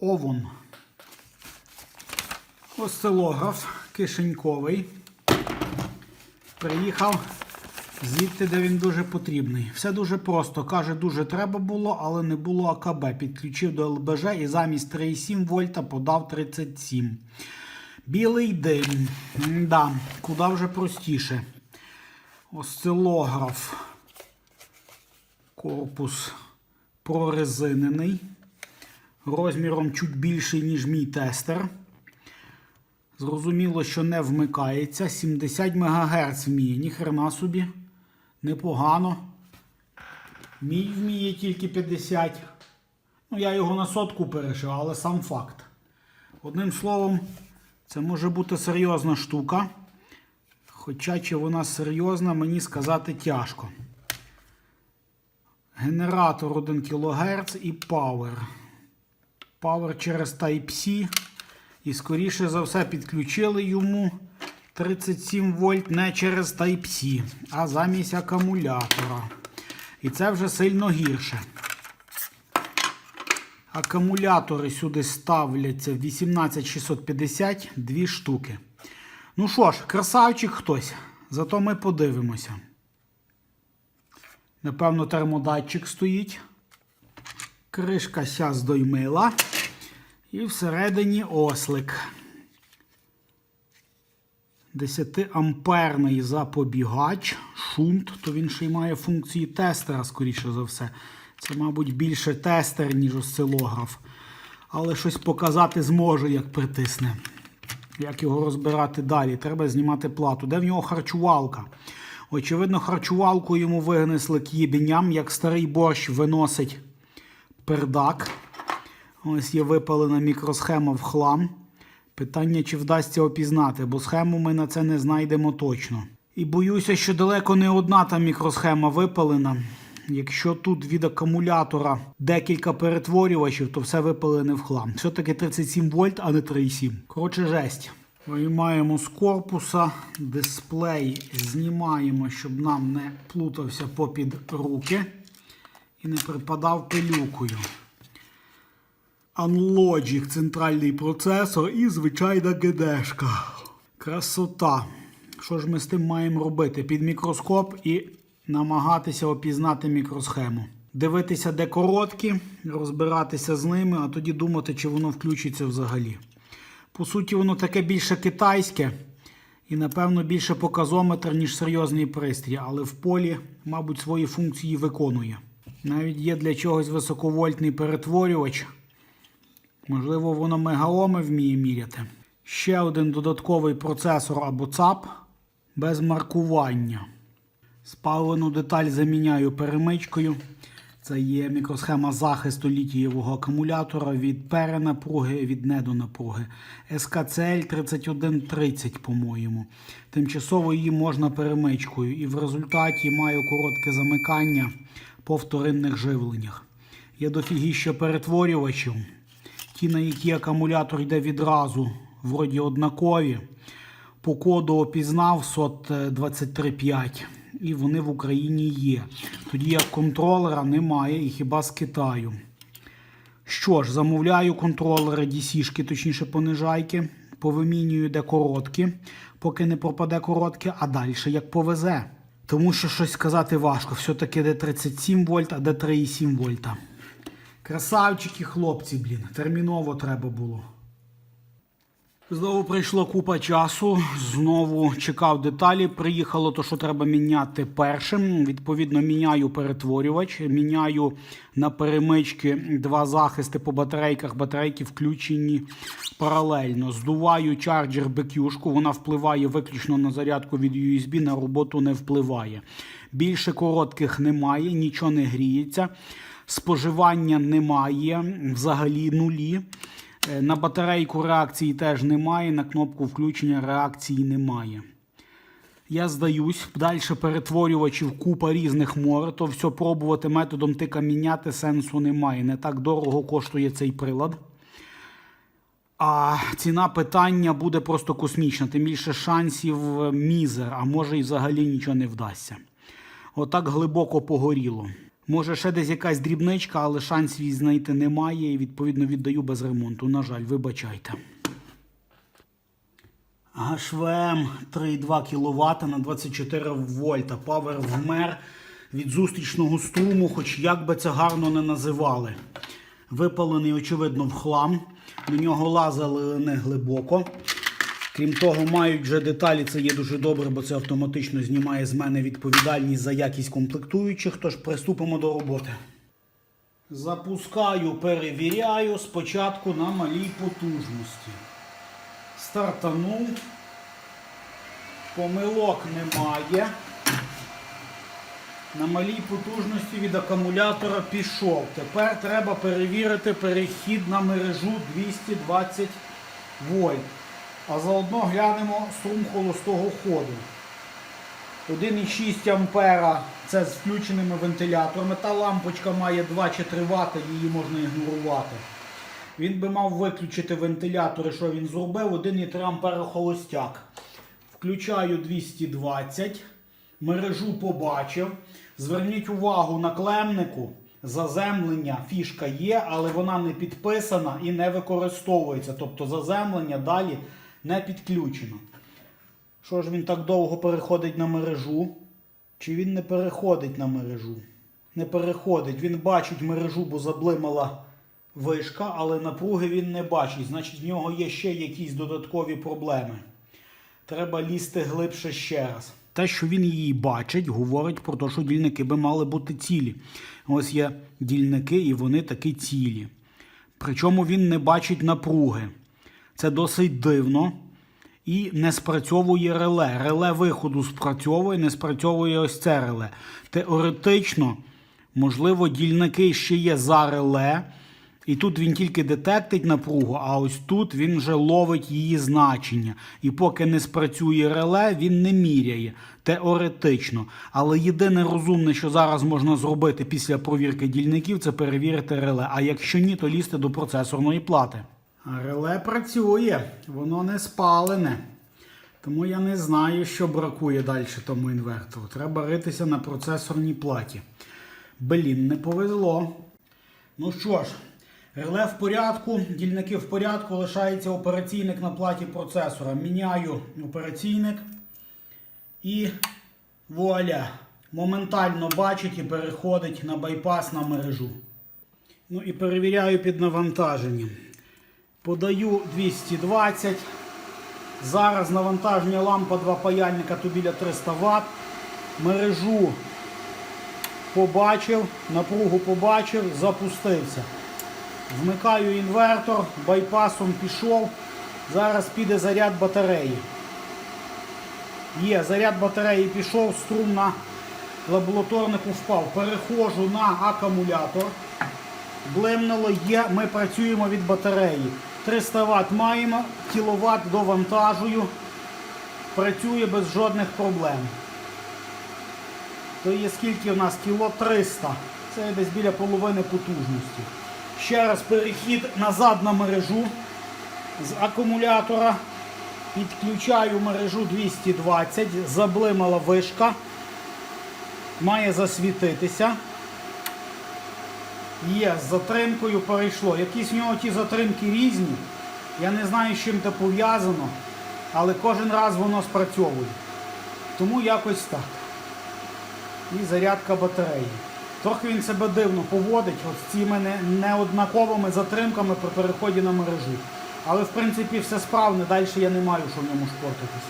Овон. Осцилограф кишеньковий. Приїхав звідти, де він дуже потрібний. Все дуже просто. Каже, дуже треба було, але не було АКБ. Підключив до ЛБЖ і замість 3,7 вольта подав 37. Білий дим. Да, куди вже простіше. Осцилограф. Корпус прорезинений. Розміром чуть більший, ніж мій тестер. Зрозуміло, що не вмикається. 70 МГц вміє. Ніхрена собі. Непогано. Мій вміє тільки 50. Ну, я його на сотку перешив, але сам факт. Одним словом, це може бути серйозна штука. Хоча чи вона серйозна, мені сказати тяжко. Генератор 1 кГц і Power. Power через Type-C. І, скоріше за все, підключили йому 37 вольт не через Type-C, а замість акумулятора. І це вже сильно гірше. Акумулятори сюди ставляться 18650 дві штуки. Ну що ж, красавчик хтось. Зато ми подивимося. Напевно, термодатчик стоїть. Кришка ся здоймила. І всередині ослик. 10-амперний запобігач, шунт, то він ще й має функції тестера, скоріше за все. Це, мабуть, більше тестер, ніж осцилограф. Але щось показати зможе, як притисне. Як його розбирати далі? Треба знімати плату. Де в нього харчувалка? Очевидно, харчувалку йому винесли к їбеням, як старий борщ виносить пердак. Ось є випалена мікросхема в хлам. Питання, чи вдасться опізнати, бо схему ми на це не знайдемо точно. І боюся, що далеко не одна та мікросхема випалена. Якщо тут від акумулятора декілька перетворювачів, то все випалене в хлам. Все-таки 37 вольт, а не 3,7. Коротше, жесть. Виймаємо з корпуса, дисплей знімаємо, щоб нам не плутався попід руки і не припадав пилюкою. Unlogic центральний процесор і звичайна ГДшка. Красота. Що ж ми з тим маємо робити? Під мікроскоп і намагатися опізнати мікросхему. Дивитися, де короткі, розбиратися з ними, а тоді думати, чи воно включиться взагалі. По суті, воно таке більше китайське і, напевно, більше показометр, ніж серйозний пристрій, але в полі, мабуть, свої функції виконує. Навіть є для чогось високовольтний перетворювач. Можливо, воно мегаоми вміє міряти. Ще один додатковий процесор або ЦАП без маркування. Спалену деталь заміняю перемичкою. Це є мікросхема захисту літієвого акумулятора від перенапруги, від недонапруги. SKCL 3130, по-моєму. Тимчасово її можна перемичкою. І в результаті маю коротке замикання по вторинних живленнях. Є дофігіща перетворювачів. Ті, на які акумулятор йде відразу, вроді однакові. По коду опізнав SOT 235 і вони в Україні є. Тоді як контролера немає і хіба з Китаю. Що ж, замовляю контролери DC-шки, точніше понижайки, повимінюю де короткі, поки не пропаде коротке, а далі як повезе. Тому що щось сказати важко. Все-таки де 37 вольт, а де 3,7 вольта. Красавчики, хлопці, блін, терміново треба було. Знову прийшло купа часу, знову чекав деталі. Приїхало то, що треба міняти першим. Відповідно, міняю перетворювач, міняю на перемички два захисти по батарейках. Батарейки включені паралельно. Здуваю чарджер BQ-шку, вона впливає виключно на зарядку від USB, на роботу не впливає. Більше коротких немає, нічого не гріється. Споживання немає, взагалі нулі. Е, На батарейку реакції теж немає, на кнопку включення реакції немає. Я здаюсь, далі перетворювачів купа різних море, то все пробувати методом тика міняти сенсу немає. Не так дорого коштує цей прилад. А ціна питання буде просто космічна, тим більше шансів е, мізер, а може і взагалі нічого не вдасться. Отак глибоко погоріло. Може, ще десь якась дрібничка, але шансів її знайти немає і відповідно віддаю без ремонту. На жаль, вибачайте. ГШВМ 3,2 кВт на 24 вольта. Павер вмер від зустрічного струму, хоч як би це гарно не називали. Випалений, очевидно, в хлам. До нього лазили не глибоко. Крім того, мають вже деталі, це є дуже добре, бо це автоматично знімає з мене відповідальність за якість комплектуючих. Тож приступимо до роботи. Запускаю, перевіряю спочатку на малій потужності. Стартанув. Помилок немає. На малій потужності від акумулятора пішов. Тепер треба перевірити перехід на мережу 220 вольт. А заодно глянемо струм холостого ходу. 1,6 ампера це з включеними вентиляторами. Та лампочка має 2 чи 3 Вт, її можна ігнорувати. Він би мав виключити вентилятори, що він зробив, 1,3 ампера холостяк. Включаю 220, мережу побачив. Зверніть увагу на клемнику. Заземлення фішка є, але вона не підписана і не використовується. Тобто заземлення далі не підключено. Що ж він так довго переходить на мережу? Чи він не переходить на мережу? Не переходить. Він бачить мережу, бо заблимала вишка, але напруги він не бачить. Значить, в нього є ще якісь додаткові проблеми. Треба лізти глибше ще раз. Те, що він її бачить, говорить про те, що дільники би мали бути цілі. Ось є дільники, і вони такі цілі. Причому він не бачить напруги. Це досить дивно. І не спрацьовує реле. Реле виходу спрацьовує, не спрацьовує ось це реле. Теоретично, можливо, дільники ще є за реле. І тут він тільки детектить напругу, а ось тут він вже ловить її значення. І поки не спрацює реле, він не міряє теоретично. Але єдине розумне, що зараз можна зробити після провірки дільників, це перевірити реле. А якщо ні, то лізти до процесорної плати. Реле працює, воно не спалене. Тому я не знаю, що бракує далі тому інвертору. Треба ритися на процесорній платі. Блін, не повезло. Ну що ж, реле в порядку, дільники в порядку, лишається операційник на платі процесора. Міняю операційник і вуаля. Моментально бачить і переходить на байпас на мережу. Ну і перевіряю під навантаженням. Подаю 220. Зараз навантаження лампа 2 паяльника то біля 300 Вт. Мережу побачив, напругу побачив, запустився. Вмикаю інвертор, байпасом пішов. Зараз піде заряд батареї. Є, заряд батареї пішов, струм на лабораторнику впав. Переходжу на акумулятор. Блимнуло є, ми працюємо від батареї. 300 Вт маємо, кіловат довантажую. Працює без жодних проблем. То є скільки в нас? Кіло 300. Це десь біля половини потужності. Ще раз перехід назад на мережу з акумулятора. Підключаю мережу 220, заблимала вишка. Має засвітитися. Є, з затримкою перейшло. Якісь в нього ті затримки різні. Я не знаю, з чим це пов'язано, але кожен раз воно спрацьовує. Тому якось так. І зарядка батареї. Трохи він себе дивно поводить от з цими неоднаковими затримками при переході на мережу. Але в принципі все справне, далі я не маю що в ньому шпортитись.